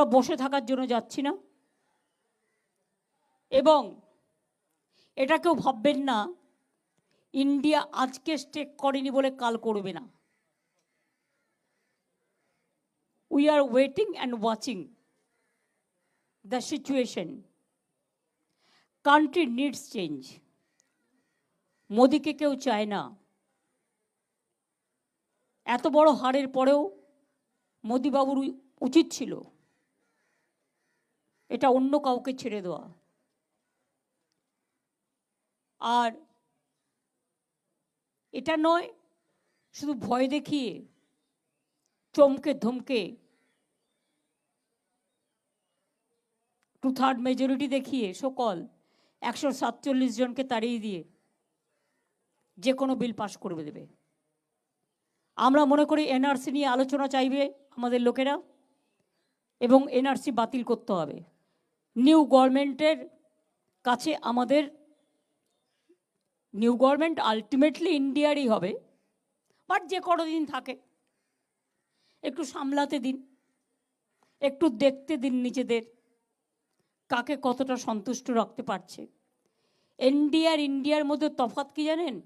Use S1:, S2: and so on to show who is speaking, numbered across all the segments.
S1: আমরা বসে থাকার জন্য যাচ্ছি না। এবং এটা কেউ ভাববেন না, ইন্ডিয়া আজকে স্টেক করেনি বলে কাল করবে না। We are waiting and watching the situation country needs change মোদিকে কেউ চায় না। এত বড় হারের পরেও মোদিবাবুর উচিত ছিল। এটা অন্য কাউকে ছেড়ে দেওয়া। আর এটা নয়, শুধু ভয় দেখিয়ে, চমকে ধমকে টু থার্ড মেজরিটি দেখিয়ে সকল একশো সাতচল্লিশ জনকে তাড়িয়ে দিয়ে যে কোনো বিল পাশ করবে দেবে। আমরা মনে করি এনআরসি নিয়ে আলোচনা চাইবে আমাদের লোকেরা এবং এনআরসি বাতিল করতে হবে। নিউ গভর্নমেন্টের কাছে আমাদের নিউ গভর্নমেন্ট আলটিমেটলি ইন্ডিয়ারই হবে। বাট যে কোনো দিন থাকে, একটু সামলাতে দিন, একটু দেখতে দিন নিজেদের, কাকে কতটা সন্তুষ্ট রাখতে পারছে। এনডিআর, ইন্ডিয়ার মধ্যে তফাৎ কি জানেন?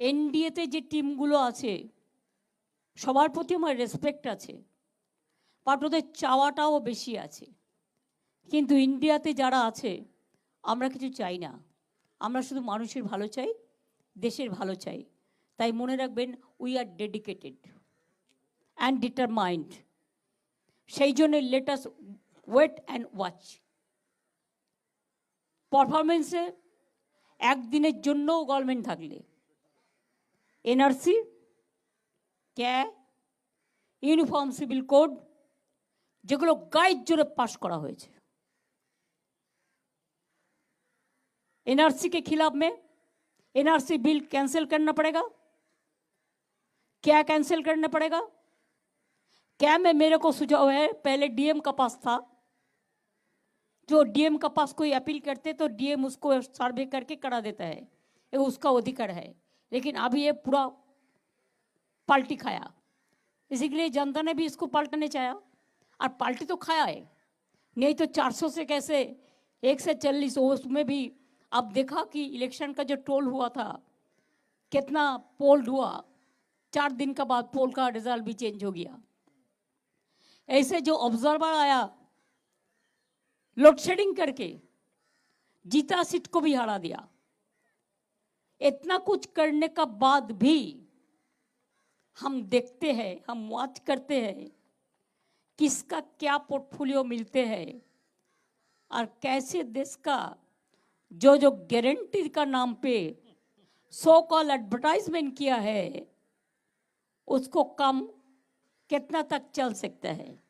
S1: এনডিএতে যে টিমগুলো আছে, সবার প্রতি আমার রেসপেক্ট আছে, বাট ওদের চাওয়াটাও বেশি আছে। কিন্তু ইন্ডিয়াতে যারা আছে, আমরা কিছু চাই না। আমরা শুধু মানুষের ভালো চাই, দেশের ভালো চাই। তাই মনে রাখবেন we are dedicated and determined সেই জন্য লেটাস ওয়েট অ্যান্ড ওয়াচ পারফরমেন্সে একদিনের জন্যও গভর্নমেন্ট থাকলে। NRC CAA uniform civil code যেগুলো গাইড জোরে পাশ করা হয়েছে। एनआरसी के खिलाफ में एनआरसी बिल कैंसिल करना पड़ेगा? क्या कैंसिल करना पड़ेगा? क्या में मेरे को सुझाव है? पहले डीएम का पास था। जो डीएम का पास कोई अपील करते तो डीएम उसको सर्वे करके करा देता है। ये उसका अधिकार है। लेकिन अभी ये पूरा पलटी खाया। इसी के लिए जनता ने भी इसको पलटने चाहा और पलटी तो खाया है। नहीं तो 400 से कैसे एक से चालीस, उसमें भी अब देखा कि इलेक्शन का जो टोल हुआ था, कितना पोल हुआ? चार दिन का बाद पोल का रिज़ल्ट भी चेंज हो गया। ऐसे जो ऑब्जर्वर आया लोड शेडिंग करके, जीता सीट को भी हरा दिया। इतना कुछ करने का बाद भी हम देखते हैं, हम वॉच करते हैं, किसका क्या पोर्टफोलियो मिलते हैं, और कैसे देश का जो जो गारंटी का नाम पे सो कॉल एडवर्टाइजमेंट किया है, उसको कम कितना तक चल सकता है?